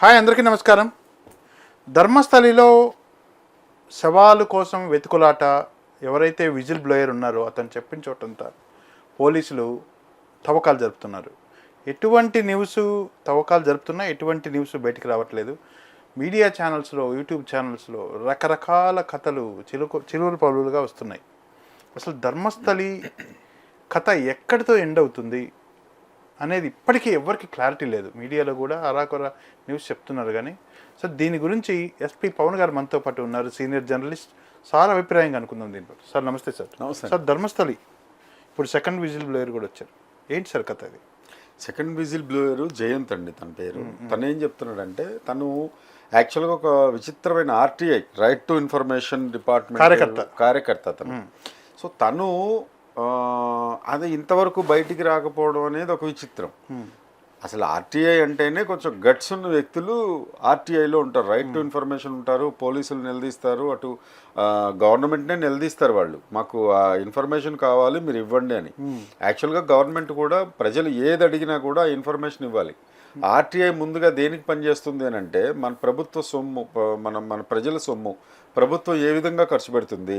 Hi అందరికీ నమస్కారం. ధర్మస్థలిలో శవాలు కోసం వెతుకులాట ఎవరైతే విజిల్ బ్లోయర్ ఉన్నారో అతను చెప్పిన చోటంతా పోలీసులు తవ్వకాలు జరుపుతున్నారు. ఎటువంటి న్యూస్ తవ్వకాలు జరుపుతున్నా ఎటువంటి న్యూస్ బయటికి రావట్లేదు. మీడియా ఛానల్స్లో యూట్యూబ్ ఛానల్స్లో రకరకాల కథలు చిలుకు చిలువులు పలువులుగా వస్తున్నాయి. అసలు ధర్మస్థలి కథ ఎక్కడితో ఎండ్ అవుతుంది? అనేది ఇప్పటికీ ఎవరికి క్లారిటీ లేదు. మీడియాలో కూడా అరాకొర న్యూస్ చెప్తున్నారు కానీ. సో దీని గురించి ఎస్పీ పవన్ గారు మనతో పాటు ఉన్నారు. సీనియర్ జర్నలిస్ట్ సార్ అభిప్రాయం కనుక్కుందాం దీనిపై సార్ నమస్తే సార్. నమస్తే. సార్ ధర్మస్థలి. ఇప్పుడు సెకండ్ విజిల్ బ్లోయర్ కూడా వచ్చారు. ఏంటి సార్ కథ అది? సెకండ్ విజిల్ బ్లోయర్ జయంత్ అండి తన పేరు. తను ఏం చెప్తున్నాడంటే తను యాక్చువల్గా ఒక విచిత్రమైన RTI right to information department కార్యకర్త. కార్యకర్త తను. సో తను అది ఇంతవరకు బయటికి రాకపోవడం అనేది ఒక విచిత్రం. అసలు ఆర్టీఐ అంటేనే కొంచెం గట్స్ ఉన్న వ్యక్తులు ఆర్టీఐలో ఉంటారు. రైట్ టు ఇన్ఫర్మేషన్ ఉంటారు పోలీసులు నిలదీస్తారు అటు గవర్నమెంట్నే నిలదీస్తారు వాళ్ళు. మాకు ఆ ఇన్ఫర్మేషన్ కావాలి మీరు ఇవ్వండి అని. యాక్చువల్గా గవర్నమెంట్ కూడా ప్రజలు ఏది అడిగినా కూడా ఇన్ఫర్మేషన్ ఇవ్వాలి. ఆర్టీఐ ముందుగా దేనికి పనిచేస్తుంది అని అంటే మన ప్రభుత్వ సొమ్ము మన మన ప్రజల సొమ్ము ప్రభుత్వం ఏ విధంగా ఖర్చు పెడుతుంది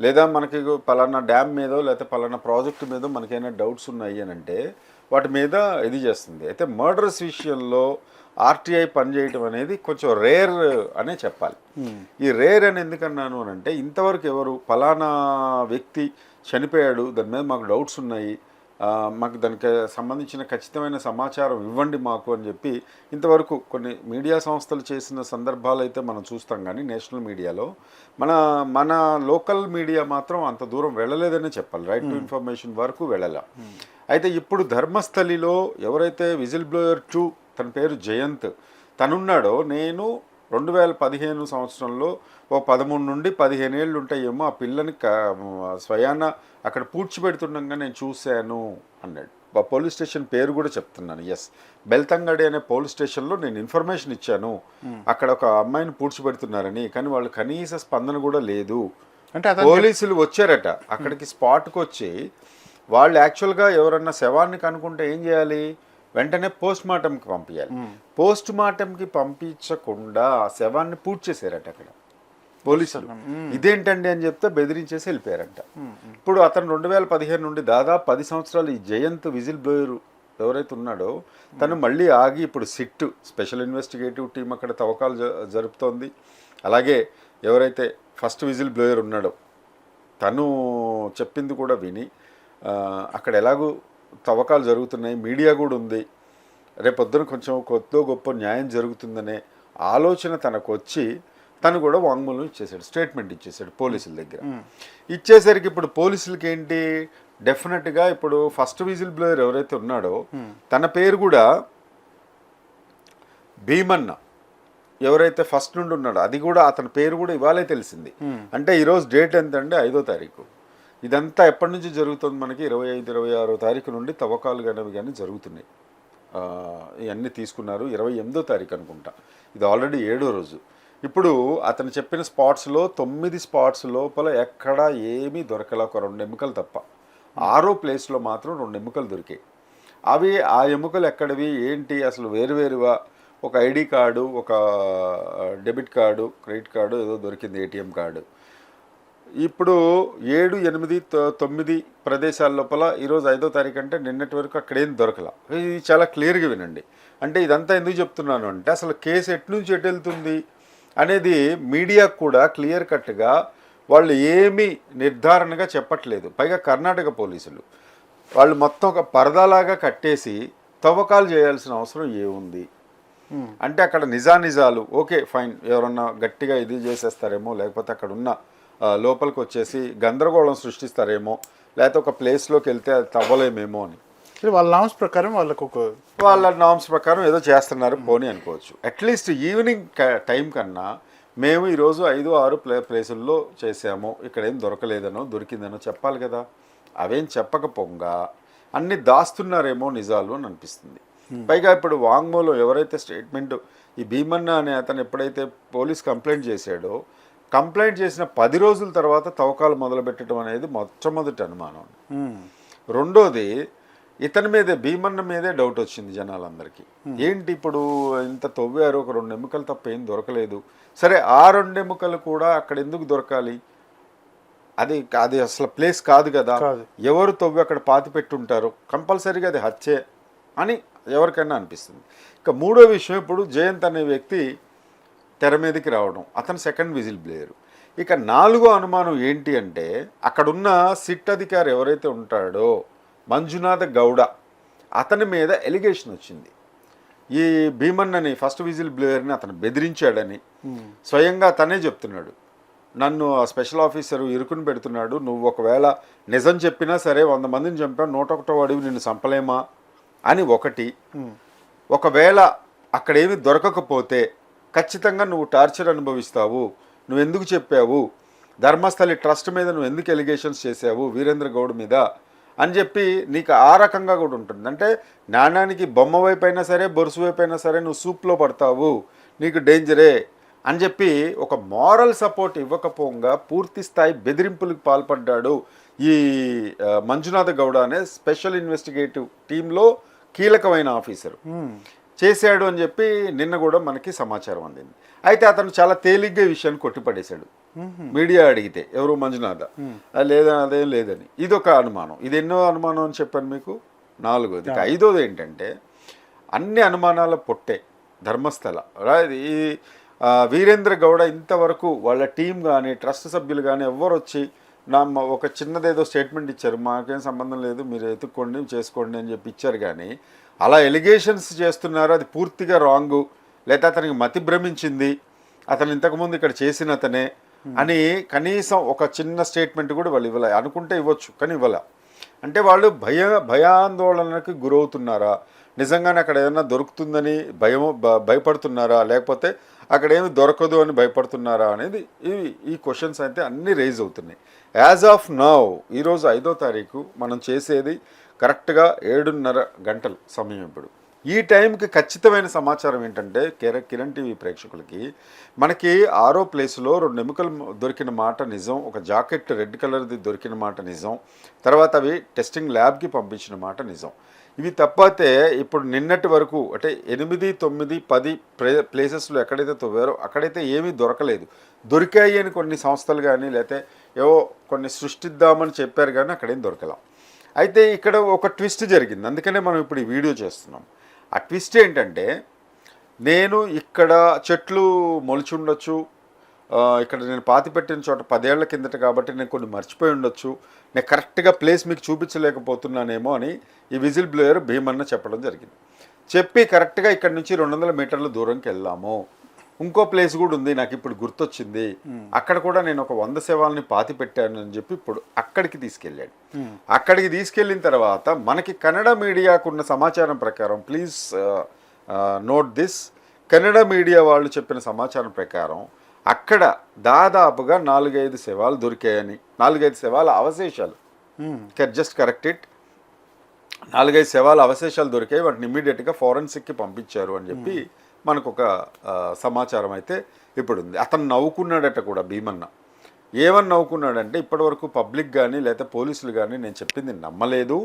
లేదా మనకి పలానా డ్యామ్ మీదో లేకపోతే పలానా ప్రాజెక్టు మీద మనకైనా డౌట్స్ ఉన్నాయి అని అంటే వాటి మీద ఇది చేస్తుంది. అయితే మర్డర్స్ విషయంలో ఆర్టీఐ పనిచేయటం అనేది కొంచెం రేర్ అనే చెప్పాలి. ఈ రేర్ అని ఎందుకన్నాను అని అంటే ఇంతవరకు ఎవరు పలానా వ్యక్తి చనిపోయాడు దాని మీద మాకు డౌట్స్ ఉన్నాయి మాకు దానికి సంబంధించిన ఖచ్చితమైన సమాచారం ఇవ్వండి మాకు అని చెప్పి ఇంతవరకు కొన్ని మీడియా సంస్థలు చేసిన సందర్భాలు అయితే మనం చూస్తాం కానీ నేషనల్ మీడియాలో మన మన లోకల్ మీడియా మాత్రం అంత దూరం వెళ్ళలేదనే చెప్పాలి. రైట్ టు ఇన్ఫర్మేషన్ వరకు వెళ్ళాల. అయితే ఇప్పుడు ధర్మస్థలిలో ఎవరైతే విజిల్ బ్లోయర్ టూ తన పేరు జయంత్ తనున్నాడో నేను రెండు వేల పదిహేను సంవత్సరంలో ఓ పదమూడు నుండి పదిహేను ఏళ్ళు ఉంటాయేమో ఆ పిల్లని స్వయాన అక్కడ పూడ్చిపెడుతుండగా నేను చూశాను అన్నాడు. ఆ పోలీస్ స్టేషన్ పేరు కూడా చెప్తున్నాను. ఎస్ బెల్తంగడి అనే పోలీస్ స్టేషన్లో నేను ఇన్ఫర్మేషన్ ఇచ్చాను. అక్కడ ఒక అమ్మాయిని పూడ్చిపెడుతున్నారని కానీ వాళ్ళు కనీస స్పందన కూడా లేదు. అంటే పోలీసులు వచ్చారట. అక్కడికి స్పాట్కి వచ్చి వాళ్ళు యాక్చువల్గా ఎవరన్నా శవాన్ని కనుక్కుంటే ఏం చేయాలి? వెంటనే పోస్ట్ మార్టంకి పంపించాలి పోస్ట్ మార్టంకి పంపించకుండా ఆ శవాన్ని పూర్తి చేశారట అక్కడ. పోలీసులు. ఇదేంటండి అని చెప్తే బెదిరించేసి వెళ్ళిపోయారంట. ఇప్పుడు అతను రెండు వేల పదిహేను నుండి దాదాపు పది సంవత్సరాలు ఈ జయంత్ విజిల్ బ్లోయర్ ఎవరైతే ఉన్నాడో తను మళ్ళీ ఆగి ఇప్పుడు సిట్ స్పెషల్ ఇన్వెస్టిగేటివ్ టీం అక్కడ తవ్వకాలు జరుపుతోంది. అలాగే ఎవరైతే ఫస్ట్ విజిల్ బ్లోయర్ ఉన్నాడో తను చెప్పింది కూడా విని అక్కడ ఎలాగూ తవ్వకాలు జరుగుతున్నాయి మీడియా కూడా ఉంది. రేపొద్దున కొంచెం కొద్దో గొప్ప న్యాయం జరుగుతుందనే ఆలోచన తనకు వచ్చి తను కూడా వాంగ్మూలం ఇచ్చేసాడు స్టేట్మెంట్ ఇచ్చేసాడు పోలీసుల దగ్గర. ఇచ్చేసరికి ఇప్పుడు పోలీసులకి ఏంటి డెఫినెట్గా ఇప్పుడు ఫస్ట్ విజిల్ బ్లోయర్ ఎవరైతే ఉన్నాడో తన పేరు కూడా భీమన్న ఎవరైతే ఫస్ట్ నుండి ఉన్నాడో అది కూడా అతని పేరు కూడా ఇవాళే తెలిసింది. అంటే ఈరోజు డేట్ ఎంత అంటే ఐదో తారీఖు. ఇదంతా ఎప్పటి నుంచి జరుగుతుంది మనకి? ఇరవై ఐదు ఇరవై ఆరో తారీఖు నుండి తవ్వకాలు అనేవి కానీ జరుగుతున్నాయి. ఇవన్నీ తీసుకున్నారు. ఇరవై ఎనిమిదో తారీఖు అనుకుంటా. ఇది ఆల్రెడీ ఏడో రోజు. ఇప్పుడు అతను చెప్పిన స్పాట్స్లో తొమ్మిది స్పాట్స్ లోపల ఎక్కడా ఏమీ దొరకలే ఒక రెండు ఎముకలు తప్ప. ఆరో ప్లేస్లో మాత్రం రెండు ఎముకలు దొరికాయి. అవి ఆ ఎముకలు ఎక్కడివి? ఏంటి? అసలు వేరువేరుగా ఒక ఐడి కార్డు ఒక డెబిట్ కార్డు క్రెడిట్ కార్డు ఏదో దొరికింది ఏటీఎం కార్డు. ఇప్పుడు ఏడు ఎనిమిది తొ- తొమ్మిది ప్రదేశాల లోపల ఈరోజు ఐదో తారీఖు అంటే నిన్నటి వరకు అక్కడ దొరకల. ఇది చాలా క్లియర్గా వినండి. అంటే ఇదంతా ఎందుకు చెప్తున్నాను అంటే అసలు కేసు ఎటు నుంచి ఎటు వెళ్తుంది అనేది మీడియాకు కూడా క్లియర్ కట్గా వాళ్ళు ఏమీ నిర్ధారణగా చెప్పట్లేదు. పైగా కర్ణాటక పోలీసులు. వాళ్ళు మొత్తం ఒక పరదాలాగా కట్టేసి తవ్వకాలు చేయాల్సిన అవసరం ఏముంది? అంటే అక్కడ నిజానిజాలు ఓకే ఫైన్ ఎవరన్నా గట్టిగా ఇది చేసేస్తారేమో లేకపోతే అక్కడ ఉన్న లోపలికి వచ్చేసి గందరగోళం సృష్టిస్తారేమో లేకపోతే ఒక ప్లేస్లోకి వెళ్తే అది తవ్వలేమేమో అని. వాళ్ళ నామ్స్ ప్రకారం వాళ్ళకు ఒక వాళ్ళ నామ్స్ ప్రకారం ఏదో చేస్తున్నారు పోనీ అనుకోవచ్చు. అట్లీస్ట్ ఈవినింగ్ టైం కన్నా మేము ఈరోజు ఐదు ఆరు ప్లే ప్లేసుల్లో చేసాము ఇక్కడ ఏం దొరకలేదనో దొరికిందనో చెప్పాలి కదా. అవేం చెప్పకపోగా అన్ని దాస్తున్నారేమో నిజాలు అని అనిపిస్తుంది. పైగా ఇప్పుడు వాంగ్మూలం ఎవరైతే స్టేట్మెంట్ ఈ భీమన్న అనే అతను ఎప్పుడైతే పోలీస్ కంప్లైంట్ చేశాడో కంప్లైంట్ చేసిన పది రోజుల తర్వాత తవ్వకాలు మొదలుపెట్టడం అనేది మొట్టమొదటి అనుమానం. రెండోది ఇతని మీదే భీమన్న మీదే డౌట్ వచ్చింది జనాలందరికీ. ఏంటి ఇప్పుడు ఇంత తవ్వారు ఒక రెండు ఎముకలు తప్ప ఏం దొరకలేదు. సరే ఆ రెండు ఎముకలు కూడా అక్కడ ఎందుకు దొరకాలి? అది అది అసలు ప్లేస్ కాదు కదా. కాదు. ఎవరు తవ్వి అక్కడ పాతి పెట్టుంటారు? కంపల్సరీగా అది హత్యే అని ఎవరికైనా అనిపిస్తుంది. ఇక మూడో విషయం ఇప్పుడు జయంత్ అనే వ్యక్తి తెర మీదకి రావడం అతను సెకండ్ విజిల్ ప్లేయర్ ఇక నాలుగో అనుమానం ఏంటి అంటే అక్కడున్న సిట్ అధికారి ఎవరైతే ఉంటాడో మంజునాథ గౌడ అతని మీద ఎలిగేషన్ వచ్చింది. ఈ భీమన్నని ఫస్ట్ విజిల్ బ్లేయర్ని అతను బెదిరించాడని. స్వయంగా తనే చెప్తున్నాడు. నన్ను ఆ స్పెషల్ ఆఫీసర్ ఇరుకుని పెడుతున్నాడు. నువ్వు ఒకవేళ నిజం చెప్పినా సరే వంద మందిని చంపావు నూట ఒకటో వాడివి నిన్ను చంపలేమా? అని ఒకటి. ఒకవేళ అక్కడేమి దొరకకపోతే ఖచ్చితంగా నువ్వు టార్చర్ అనుభవిస్తావు. నువ్వు ఎందుకు చెప్పావు? ధర్మస్థలి ట్రస్ట్ మీద నువ్వు ఎందుకు ఎలిగేషన్స్ చేసావు వీరేంద్ర గౌడ్ మీద? అని చెప్పి నీకు ఆ రకంగా కూడా ఉంటుంది. అంటే నాణానికి బొమ్మ వైపు అయినా సరే బొరుసు వైపు అయినా సరే నువ్వు సూప్లో పడతావు. నీకు డేంజరే అని చెప్పి ఒక మారల్ సపోర్ట్ ఇవ్వకపోగా పూర్తి స్థాయి బెదిరింపులకు పాల్పడ్డాడు ఈ మంజునాథ గౌడ అనే స్పెషల్ ఇన్వెస్టిగేటివ్ టీంలో కీలకమైన ఆఫీసర్. చేశాడు అని చెప్పి నిన్న కూడా మనకి సమాచారం అందింది. అయితే అతను చాలా తేలిగ్గా విషయాన్ని కొట్టిపడేశాడు. మీడియా అడిగితే ఎవరు మంజునాథ? "ఆ, లేదా అదేం లేదని. ఇది ఒక అనుమానం. ఇది ఎన్నో అనుమానం అని చెప్పాను మీకు? నాలుగోది. ఐదోది ఏంటంటే అన్ని అనుమానాల పొట్టే ధర్మస్థల. ఈ వీరేంద్ర గౌడ ఇంతవరకు వాళ్ళ టీం కానీ ట్రస్ట్ సభ్యులు కానీ ఎవ్వరు వచ్చి నా ఒక చిన్నదేదో స్టేట్మెంట్ ఇచ్చారు. మాకేం సంబంధం లేదు మీరు ఎత్తుక్కోండి చేసుకోండి అని చెప్పి ఇచ్చారు కానీ అలా ఎలిగేషన్స్ చేస్తున్నారు. అది పూర్తిగా రాంగు. లేదా అతనికి మతి భ్రమించింది. అతను ఇంతకుముందు ఇక్కడ చేసిన అతనే అని కనీసం ఒక చిన్న స్టేట్మెంట్ కూడా వాళ్ళు ఇవ్వలే. అనుకుంటే ఇవ్వచ్చు కానీ ఇవ్వలే. అంటే వాళ్ళు భయ భయాందోళనకి గురవుతున్నారా? నిజంగానే అక్కడ ఏదైనా దొరుకుతుందని భయం భయపడుతున్నారా? లేకపోతే అక్కడ ఏమి దొరకదు అని భయపడుతున్నారా అనేది ఇవి ఈ క్వశ్చన్స్ అయితే అన్నీ రేజ్ అవుతున్నాయి. యాజ్ ఆఫ్ నౌ ఈరోజు ఐదో తారీఖు మనం చేసేది కరెక్ట్గా ఏడున్నర గంటలు సమయం ఇప్పుడు. ఈ టైంకి ఖచ్చితమైన సమాచారం ఏంటంటే కిర- కిరణ్ టీవీ ప్రేక్షకులకి మనకి ఆరో ప్లేస్లో రెండు ఎముకలు దొరికిన మాట నిజం ఒక జాకెట్ రెడ్ కలర్ది దొరికిన మాట నిజం తర్వాత అవి టెస్టింగ్ ల్యాబ్కి పంపించిన మాట నిజం. ఇవి తప్పితే ఇప్పుడు నిన్నటి వరకు అంటే ఎనిమిది తొమ్మిది పది ప్లే ప్లేసెస్లో ఎక్కడైతే తవ్వారో అక్కడైతే ఏమీ దొరకలేదు. దొరికాయి అని కొన్ని సంస్థలు కానీ లేకపోతే ఏవో కొన్ని సృష్టిద్దామని చెప్పారు కానీ అక్కడేం దొరకలా. అయితే ఇక్కడ ఒక ట్విస్ట్ జరిగింది. అందుకనే మనం ఇప్పుడు ఈ వీడియో చేస్తున్నాం. ఆ ట్విస్ట్ ఏంటంటే నేను ఇక్కడ చెట్లు మొలిచి ఉండొచ్చు ఇక్కడ నేను పాతి పెట్టిన చోట పదేళ్ళ కిందట కాబట్టి నేను కొన్ని మర్చిపోయి ఉండొచ్చు. నేను కరెక్ట్గా ప్లేస్ మీకు చూపించలేకపోతున్నానేమో అని ఈ విజిల్ బ్లోయర్ భీమన్న చెప్పడం జరిగింది. చెప్పి కరెక్ట్గా ఇక్కడ నుంచి రెండు వందల మీటర్ల దూరంకి వెళ్దాము ఇంకో ప్లేస్ కూడా ఉంది నాకు ఇప్పుడు గుర్తొచ్చింది. అక్కడ కూడా నేను ఒక వంద శవాలని పాతి పెట్టాను అని చెప్పి ఇప్పుడు అక్కడికి తీసుకెళ్ళాడు. అక్కడికి తీసుకెళ్ళిన తర్వాత మనకి కన్నడ మీడియాకున్న సమాచారం ప్రకారం please note this. Kannada media వాళ్ళు చెప్పిన సమాచారం ప్రకారం అక్కడ దాదాపుగా నాలుగైదు శవాలు దొరికాయని నాలుగైదు శవాల అవశేషాలు. జస్ట్ కరెక్ట్ ఇట్ నాలుగైదు శవాల అవశేషాలు దొరికాయి వాటిని ఇమ్మీడియట్గా ఫారెన్సిక్కి పంపించారు అని చెప్పి మనకు ఒక సమాచారం అయితే ఇప్పుడు ఉంది అతను నవ్వుకున్నాడట కూడా భీమన్న. ఏమని నవ్వుకున్నాడంటే ఇప్పటివరకు పబ్లిక్ కానీ లేకపోతే పోలీసులు కానీ నేను చెప్పింది నమ్మలేదు.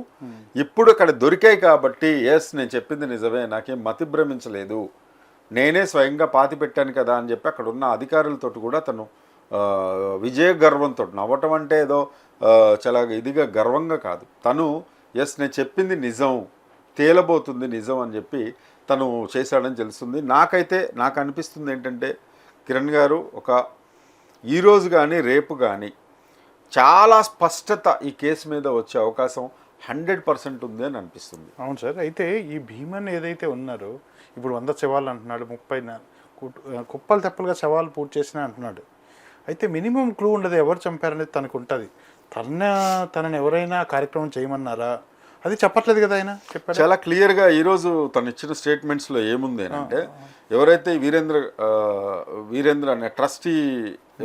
ఇప్పుడు అక్కడ దొరికాయి కాబట్టి ఎస్ నేను చెప్పింది నిజమే నాకేం మతి భ్రమించలేదు. నేనే స్వయంగా పాతి పెట్టాను కదా అని చెప్పి అక్కడ ఉన్న అధికారులతో కూడా తను విజయ గర్వంతో నవ్వటం అంటే ఏదో చాలా ఇదిగా గర్వంగా కాదు. తను ఎస్ నేను చెప్పింది నిజం తేలబోతుంది నిజం అని చెప్పి తను చేశాడని తెలుస్తుంది. నాకైతే నాకు అనిపిస్తుంది ఏంటంటే కిరణ్ గారు ఒక ఈరోజు కానీ రేపు కానీ చాలా స్పష్టత ఈ కేసు మీద వచ్చే అవకాశం హండ్రెడ్ పర్సెంట్ ఉంది అని అనిపిస్తుంది. అవును సార్. అయితే ఈ భీమన్ ఏదైతే ఉన్నారో ఇప్పుడు వంద శవాలు అంటున్నాడు ముప్పై కుప్పలు తెప్పలుగా శవాలు పూర్తి చేసినా అంటున్నాడు. అయితే మినిమం క్లూ ఉండదు ఎవరు చంపారనేది తనకు ఉంటుంది. తన తనని ఎవరైనా కార్యక్రమం చేయమన్నారా? అది చెప్పట్లేదు కదా ఆయన? చెప్పారు చాలా క్లియర్గా ఈరోజు తను ఇచ్చిన స్టేట్మెంట్స్లో ఏముంది అంటే ఎవరైతే వీరేంద్ర వీరేంద్ర అనే ట్రస్టీ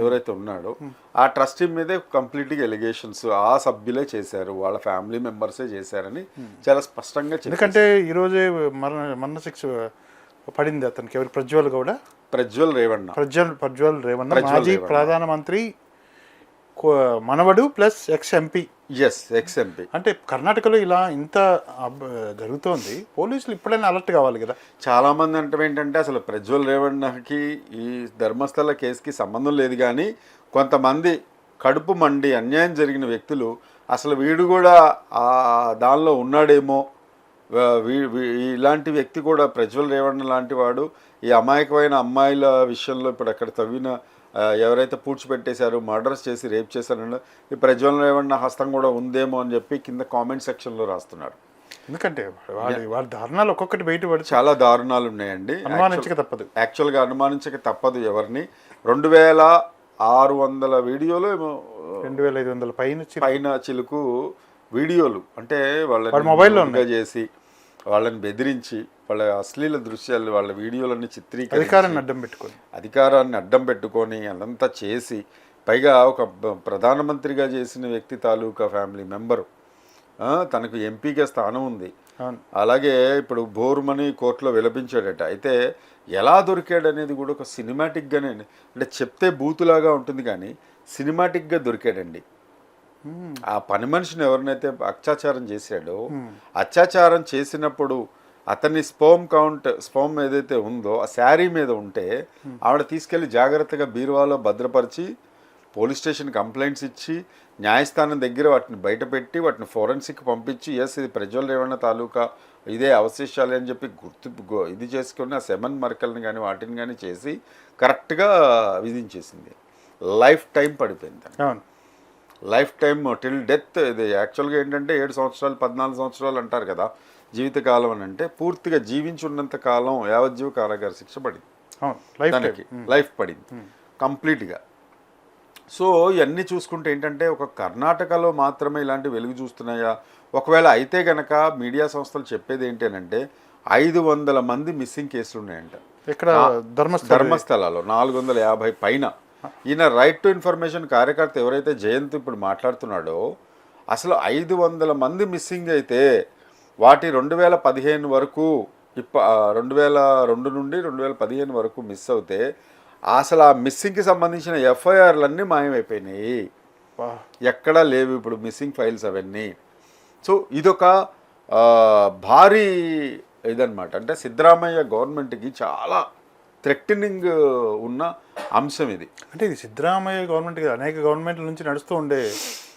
ఎవరైతే ఉన్నాడో ఆ ట్రస్టీ మీదే కంప్లీట్గా ఎలిగేషన్స్ ఆ సభ్యులే చేశారు వాళ్ళ ఫ్యామిలీ మెంబర్సే చేశారని చాలా స్పష్టంగా ఎందుకంటే ఈరోజే మరణ మరణ శిక్ష పడింది అతనికి. ఎవరు? ప్రజ్వల్ గౌడ? ప్రజ్వల్ రేవಣ್ణ ప్రజ్వల్ ప్రజ్వల్ ప్రజ్వల్ మాజీ. ప్రధానమంత్రి మనవడు plus ex MP yes ex MP అంటే కర్ణాటకలో ఇలా ఇంత జరుగుతోంది పోలీసులు ఇప్పుడైనా అలర్ట్ కావాలి కదా? చాలా మంది అంటే ఏంటంటే అసలు ప్రజ్వల్ రేవణ్ణకి ఈ ధర్మస్థల కేసుకి సంబంధం లేదు కానీ కొంతమంది కడుపు మండి అన్యాయం జరిగిన వ్యక్తులు అసలు వీడు కూడా ఆ దానిలో ఉన్నాడేమో ఇలాంటి వ్యక్తి కూడా ప్రజ్వల్ రేవణ్ లాంటి వాడు ఈ అమాయకమైన అమ్మాయిల విషయంలో ఇప్పుడు అక్కడ తవ్విన ఎవరైతే పూడ్చిపెట్టేశారో మర్డర్స్ చేసి రేప్ చేశారో ఈ ప్రజ్వల్ రేవణ్ హస్తం కూడా ఉందేమో అని చెప్పి కింద కామెంట్ సెక్షన్లో రాస్తున్నారు. ఎందుకంటే వాళ్ళ వాళ్ళ దారుణాలు ఒక్కొక్కటి బయట పడి చాలా దారుణాలు ఉన్నాయండి అనుమానించక తప్పదు. యాక్చువల్గా అనుమానించక తప్పదు ఎవరిని. రెండు వేల ఆరు వందల వీడియోలు ఏమో రెండు వేల ఐదు వందల పైన పైన చిలుకు వీడియోలు. అంటే వాడి వాళ్ళని మొబైల్లో చేసి వాళ్ళని బెదిరించి వాళ్ళ అశ్లీల దృశ్యాలు వాళ్ళ వీడియోలన్నీ చిత్రీకరించి అధికారాన్ని అడ్డం పెట్టుకొని. అధికారాన్ని అడ్డం పెట్టుకొని అదంతా చేసి పైగా ఒక ప్రధానమంత్రిగా చేసిన వ్యక్తి తాలూకా ఫ్యామిలీ మెంబరు తనకు ఎంపీగా స్థానం ఉంది. అలాగే ఇప్పుడు బోర్మని కోర్టులో విలపించాడట. అయితే ఎలా దొరికాడు అనేది కూడా ఒక సినిమాటిక్గానే అంటే చెప్తే బూతులాగా ఉంటుంది కానీ సినిమాటిక్గా దొరికాడండి. ఆ పని మనిషిని ఎవరినైతే అత్యాచారం చేశాడో అత్యాచారం చేసినప్పుడు అతని స్పోమ్ కౌంట్ స్పోమ్ ఏదైతే ఉందో ఆ శారీ మీద ఉంటే ఆవిడ తీసుకెళ్ళి జాగ్రత్తగా బీరువాలో భద్రపరిచి పోలీస్ స్టేషన్ కంప్లైంట్స్ ఇచ్చి న్యాయస్థానం దగ్గర వాటిని బయటపెట్టి వాటిని ఫోరెన్సిక్ పంపించి ఎస్ ఇది ప్రజ్వల్ రేవణ తాలూకా ఇదే అవశేషాలు అని చెప్పి గుర్తు ఇది చేసుకుని ఆ సెమన్ మర్కల్ని కానీ వాటిని కానీ చేసి కరెక్ట్గా విధించేసింది. లైఫ్ టైం పడిపోయింది అవును. లైఫ్ టైమ్ టిల్ డెత్ ఇది. యాక్చువల్గా ఏంటంటే ఏడు సంవత్సరాలు పద్నాలుగు సంవత్సరాలు అంటారు కదా జీవితకాలం అని అంటే పూర్తిగా జీవించున్నంత కాలం యావజ్జీవ కారాగార శిక్ష పడింది. అవును లైఫ్ పడింది. కంప్లీట్గా. సో ఇవన్నీ చూసుకుంటే ఏంటంటే ఒక కర్ణాటకలో మాత్రమే ఇలాంటి వెలుగు చూస్తున్నాయా? ఒకవేళ అయితే గనక మీడియా సంస్థలు చెప్పేది ఏంటంటే ఐదు వందల మంది మిస్సింగ్ కేసులు ఉన్నాయంట. ఇక్కడ ధర్మస్థల. ధర్మస్థలాలో నాలుగు వందల యాభై పైన. ఈయన రైట్ టు ఇన్ఫర్మేషన్ కార్యకర్త ఎవరైతే జయంత్ ఇప్పుడు మాట్లాడుతున్నాడో అసలు ఐదు వందల మంది మిస్సింగ్ అయితే వాటి రెండు వేల పదిహేను వరకు ఇప్ప రెండు వేల రెండు నుండి రెండు వేల పదిహేను వరకు మిస్ అవుతే అసలు ఆ మిస్సింగ్కి సంబంధించిన ఎఫ్ఐఆర్లన్నీ మాయమైపోయినాయి. ఎక్కడా లేవు ఇప్పుడు మిస్సింగ్ ఫైల్స్ అవన్నీ. సో ఇదొక భారీ ఇదన్నమాట. అంటే సిద్ధరామయ్య గవర్నమెంట్కి చాలా థ్రెటనింగ్ ఉన్న అంశం ఇది. అంటే ఇది సిద్ధరామయ్య గవర్నమెంట్ కదా, అనేక గవర్నమెంట్ల నుంచి నడుస్తూ ఉండే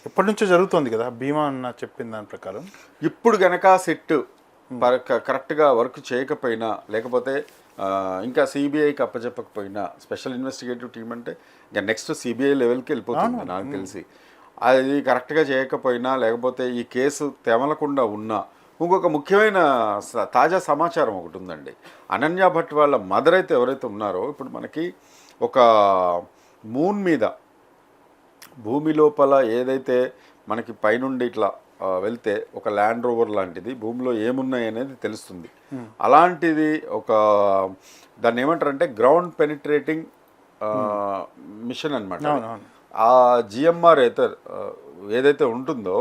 ఎప్పటి నుంచో జరుగుతోంది కదా భీమా అన్న చెప్పిన దాని ప్రకారం. ఇప్పుడు గనక సెట్ కరెక్ట్గా వర్క్ చేయకపోయినా లేకపోతే ఇంకా సిబిఐకి అప్పచెప్పకపోయినా స్పెషల్ ఇన్వెస్టిగేటివ్ టీం అంటే ఇంకా నెక్స్ట్ సిబిఐ లెవెల్కి వెళ్ళిపోతుంది నాకు తెలిసి. అది కరెక్ట్గా చేయకపోయినా లేకపోతే ఈ కేసు తెమలకుండా ఉన్నా ఇంకొక ముఖ్యమైన తాజా సమాచారం ఒకటి ఉందండి. అనన్య భట్ వాళ్ళ మదర్ అయితే ఎవరైతే ఉన్నారో ఇప్పుడు మనకి ఒక మూన్ మీద భూమి లోపల ఏదైతే మనకి పైనుండి ఇట్లా వెళ్తే ఒక ల్యాండ్ రోవర్ లాంటిది భూమిలో ఏమున్నాయి అనేది తెలుస్తుంది. అలాంటిది ఒక దాన్ని ఏమంటారంటే గ్రౌండ్ పెనిట్రేటింగ్ మిషన్ అనమాట ఆ జిఎంఆర్ అయితే ఆ, ఏదైతే ఉంటుందో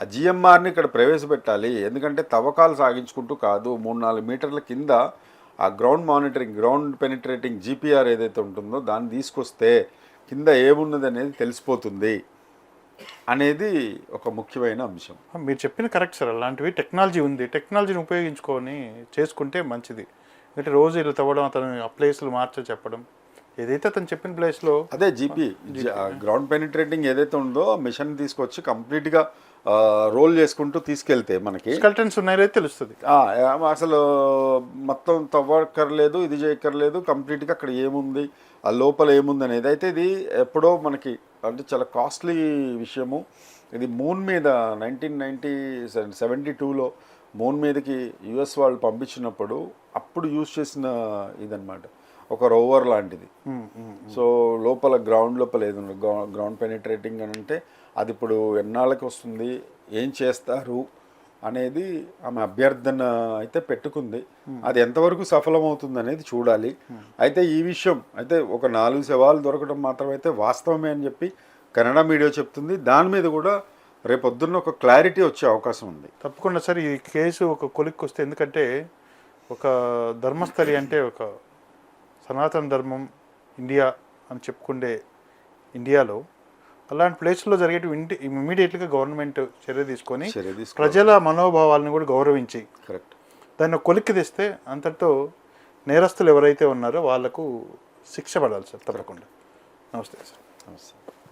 ఆ జిఎంఆర్ని ఇక్కడ ప్రవేశపెట్టాలి. ఎందుకంటే తవ్వకాలు సాగించుకుంటూ కాదు మూడు నాలుగు మీటర్ల కింద ఆ ground monitoring ground penetrating GPR ఏదైతే ఉంటుందో దాన్ని తీసుకొస్తే కింద ఏమున్నది అనేది తెలిసిపోతుంది అనేది ఒక ముఖ్యమైన అంశం. మీరు చెప్పిన కరెక్ట్ సార్. అలాంటివి టెక్నాలజీ ఉంది. టెక్నాలజీని ఉపయోగించుకొని చేసుకుంటే మంచిది. అంటే రోజు ఇలా తవ్వడం అతను ఆ ప్లేస్లు మార్చ చెప్పడం. ఏదైతే అతను చెప్పిన ప్లేస్లో అదే జీపీ గ్రౌండ్ పెనిట్రేటింగ్ ఏదైతే ఉందో మిషన్ తీసుకొచ్చి కంప్లీట్గా రోల్ చేసుకుంటూ తీసుకెళ్తే మనకి స్కెల్టన్స్ ఉన్నాయో తెలుస్తుంది. అసలు మొత్తం తవ్వక్కర్లేదు ఇది చేయక్కర్లేదు కంప్లీట్గా అక్కడ ఏముంది ఆ లోపల ఏముంది అనేది. అయితే ఇది ఎప్పుడో మనకి అంటే చాలా కాస్ట్లీ విషయము. ఇది మూన్ మీద నైన్టీన్ నైంటీ సెవెంటీ టూలో మూన్ మీదకి యుఎస్ వాళ్ళు పంపించినప్పుడు అప్పుడు యూజ్ చేసిన ఇదన్నమాట. ఒక రోవర్ లాంటిది. సో లోపల గ్రౌండ్ లోపల ఏది గ్రౌండ్ పెనిట్రేటింగ్ అని అంటే అది ఇప్పుడు ఎన్నాళ్ళకి వస్తుంది ఏం చేస్తారు అనేది ఆమె అభ్యర్థన అయితే పెట్టుకుంది. అది ఎంతవరకు సఫలమవుతుంది అనేది చూడాలి. అయితే ఈ విషయం అయితే ఒక నాలుగు శవాలు దొరకడం మాత్రం అయితే వాస్తవమే అని చెప్పి కన్నడ మీడియా చెప్తుంది. దాని మీద కూడా రేపొద్దున్న ఒక క్లారిటీ వచ్చే అవకాశం ఉంది. తప్పకుండా సార్ ఈ కేసు ఒక కొలిక్కి వస్తే ఎందుకంటే ఒక ధర్మస్థలి అంటే ఒక సనాతన ధర్మం ఇండియా అని చెప్పుకుండే ఇండియాలో అలాంటి ప్లేస్లో జరిగేటివి ఇంటి ఇమీడియట్గా గవర్నమెంట్ చర్య తీసుకొని. ప్రజల మనోభావాలను కూడా గౌరవించి కరెక్ట్. దాన్ని కొలిక్కి తెస్తే అంతటితో నేరస్తులు ఎవరైతే ఉన్నారో వాళ్ళకు శిక్ష పడాలి సార్ తప్పకుండా. నమస్తే సార్. నమస్తే.